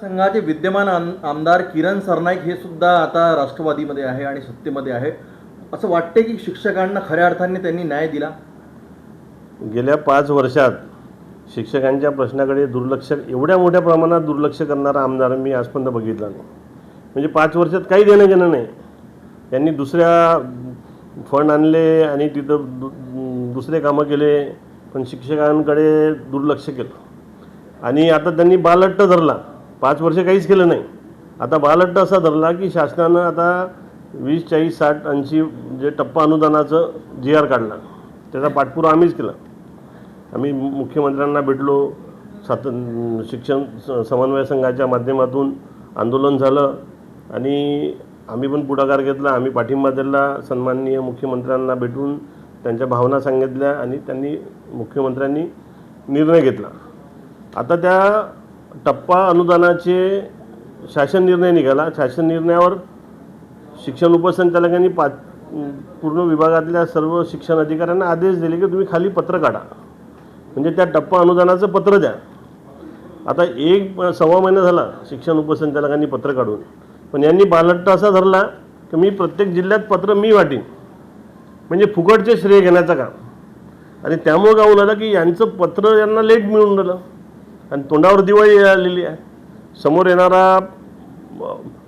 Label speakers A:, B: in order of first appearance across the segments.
A: संघाचे विद्यमान आम- आमदार किरण सरनाईक हे सुद्धा आता राष्ट्रवादीमध्ये आहे आणि सत्तेमध्ये आहे. असं वाटते की शिक्षकांना खऱ्या अर्थाने त्यांनी न्याय दिला?
B: गेल्या पाच वर्षात शिक्षकांच्या प्रश्नाकडे दुर्लक्ष एवढ्या मोठ्या प्रमाणात दुर्लक्ष करणारा आमदार मी आजपर्यंत बघितला नाही. म्हणजे पाच वर्षात काही देणं घेणं नाही. त्यांनी दुसऱ्या फंड आणले आणि तिथं दु दुसरे कामं केले पण शिक्षकांकडे दुर्लक्ष केलं. आणि आता त्यांनी बालट्ट धरला. पाच वर्ष काहीच केलं नाही. आता बालट्ट असा धरला की शासनानं आता वीस चाळीस साठ ऐंशी जे टप्पा अनुदानाचं जी आर काढला. त्याचा पाठपुरावा आम्हीच केला. आम्ही मुख्यमंत्र्यांना भेटलो सात शिक्षण स- समन्वय संघाच्या माध्यमातून आंदोलन झालं आणि आम्ही पण पुढाकार घेतला. आम्ही पाठिंबा दिला सन्माननीय मुख्यमंत्र्यांना भेटून त्यांच्या भावना सांगितल्या आणि त्यांनी मुख्यमंत्र्यांनी निर्णय घेतला. आता त्या टप्पा अनुदानाचे शासन निर्णय निघाला. शासन निर्णयावर शिक्षण उपसंचालकांनी पाच पूर्ण विभागातल्या सर्व शिक्षण अधिकाऱ्यांना आदेश दिले की तुम्ही खाली पत्र काढा. म्हणजे त्या टप्पा अनुदानाचं पत्र द्या. आता एक सव्वा महिना झाला शिक्षण उपसंचालकांनी पत्र काढून. पण यांनी बालट्ट असा धरला की मी प्रत्येक जिल्ह्यात पत्र मी वाटीन. म्हणजे फुकटचे श्रेय घेण्याचं काम. आणि त्यामुळं काय आलं की यांचं पत्र यांना लेट मिळून राहिलं. आणि तोंडावर दिवाळी आलेली आहे. समोर येणारा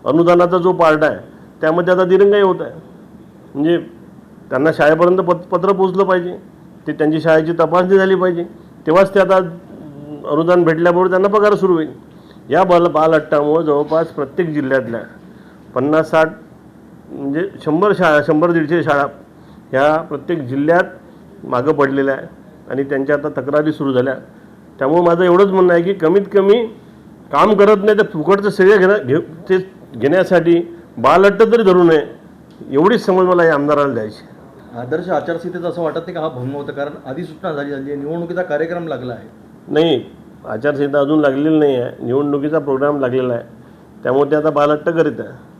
B: अनुदानाचा जो पार्ट आहे त्यामध्ये आता दिरंगाई होत आहे. म्हणजे त्यांना शाळेपर्यंत पत पत्र पोचलं पाहिजे. ते त्यांची शाळेची तपासणी झाली पाहिजे. तेव्हाच ते आता अनुदान भेटल्याबरोबर त्यांना पगार सुरू होईल. या बाल बालहट्टामुळं जवळपास प्रत्येक जिल्ह्यातल्या पन्नास साठ म्हणजे शंभर शाळा शंभर दीडशे शाळा ह्या प्रत्येक जिल्ह्यात मागं पडलेल्या आहे आणि त्यांच्या आता तक्रारी सुरू झाल्या. त्यामुळे माझं एवढंच म्हणणं आहे की कमीत कमी काम करत नाही तर फुकटचं श्रेय घेणं घे ते घेण्यासाठी बालअट्ट तरी धरू नये एवढीच समज मला या आमदाराला द्यायची.
A: आदर्श आचारसंहितेचं असं वाटत नाही का हा भंग होतं? कारण अधिसूचना झाली झाली आहे. निवडणुकीचा कार्यक्रम लागला आहे.
B: नाही आचारसंहिता अजून लागलेली नाही आहे. निवडणुकीचा प्रोग्राम लागलेला आहे. त्यामुळे ते आता बालअट्ट करीत आहे.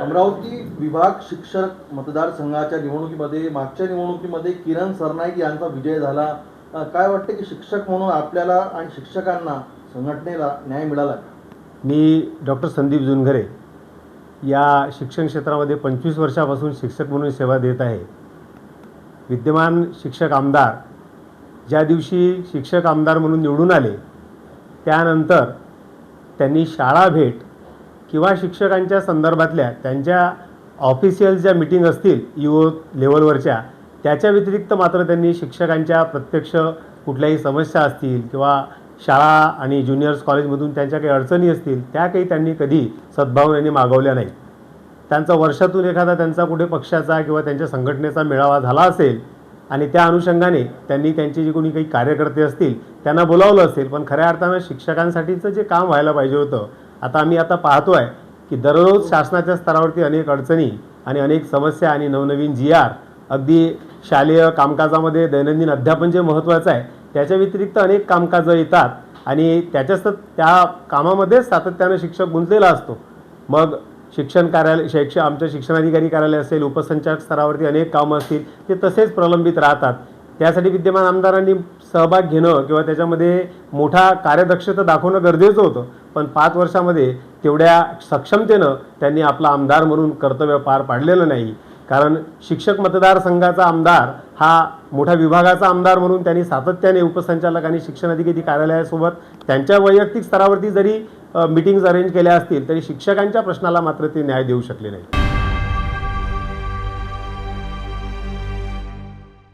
A: अमरावती विभाग शिक्षक मतदारसंघाच्या निवडणुकीमध्ये मागच्या निवडणुकीमध्ये किरण सरनाईक यांचा विजय झाला. काय वाटतं की शिक्षक म्हणून आपल्याला आणि शिक्षकांना संघटनेला न्याय मिळाला
C: मी डॉक्टर संदीप जुनघरे या शिक्षण क्षेत्रामध्ये पंचवीस वर्षापासून शिक्षक म्हणून सेवा देत आहे. विद्यमान शिक्षक आमदार ज्या दिवशी शिक्षक आमदार म्हणून निवडून आले त्यानंतर त्यांनी शाळा भेट किंवा शिक्षकांच्या संदर्भातल्या त्यांच्या ऑफिशियल ज्या मिटिंग असतील यू लेवलवरच्या त्याच्या व्यतिरिक्त मात्र त्यांनी शिक्षकांच्या प्रत्यक्ष कुठल्याही समस्या असतील किंवा शाळा आणि ज्युनियर्स कॉलेजमधून त्यांच्या काही अडचणी असतील त्या काही त्यांनी कधी सद्भावनेने मागवल्या नाहीत. त्यांचा वर्षातून एखादा त्यांचा कुठे पक्षाचा किंवा त्यांच्या संघटनेचा मेळावा झाला असेल आणि त्या अनुषंगाने त्यांनी त्यांचे जे कोणी काही कार्यकर्ते असतील त्यांना बोलावलं असेल पण खऱ्या अर्थानं शिक्षकांसाठीचं जे काम व्हायला पाहिजे होतं आता आम्ही आता पाहतो आहे की दररोज शासनाच्या स्तरावरती अनेक अडचणी आणि अनेक समस्या आणि नवनवीन जी आर अगदी शालेय कामकाजामध्ये दैनंदिन अध्यापन जे महत्त्वाचं आहे त्याच्या व्यतिरिक्त अनेक कामकाजं येतात आणि त्याच्याच त्या कामामध्ये सातत्यानं शिक्षक गुंतलेला असतो. मग शिक्षण कार्यालय शैक्ष आमच्या शिक्षणाधिकारी कार्यालय असेल उपसंचालक स्तरावरती अनेक कामं असतील ते तसेच प्रलंबित राहतात. त्यासाठी विद्यमान आमदारांनी सहभाग घेणं किंवा त्याच्यामध्ये मोठा कार्यदक्षता दाखवणं गरजेचं होतं. पण पाच वर्षामध्ये तेवढ्या सक्षमतेनं त्यांनी आपला आमदार म्हणून कर्तव्य पार पाडलेलं नाही. कारण शिक्षक मतदारसंघाचा आमदार हा मोठ्या विभागाचा आमदार म्हणून त्यांनी सातत्याने उपसंचालक आणि शिक्षण अधिकारी कार्यालयासोबत त्यांच्या वैयक्तिक स्तरावरती जरी मिटिंग्ज अरेंज केल्या असतील तरी शिक्षकांच्या प्रश्नाला मात्र ते न्याय देऊ शकले नाही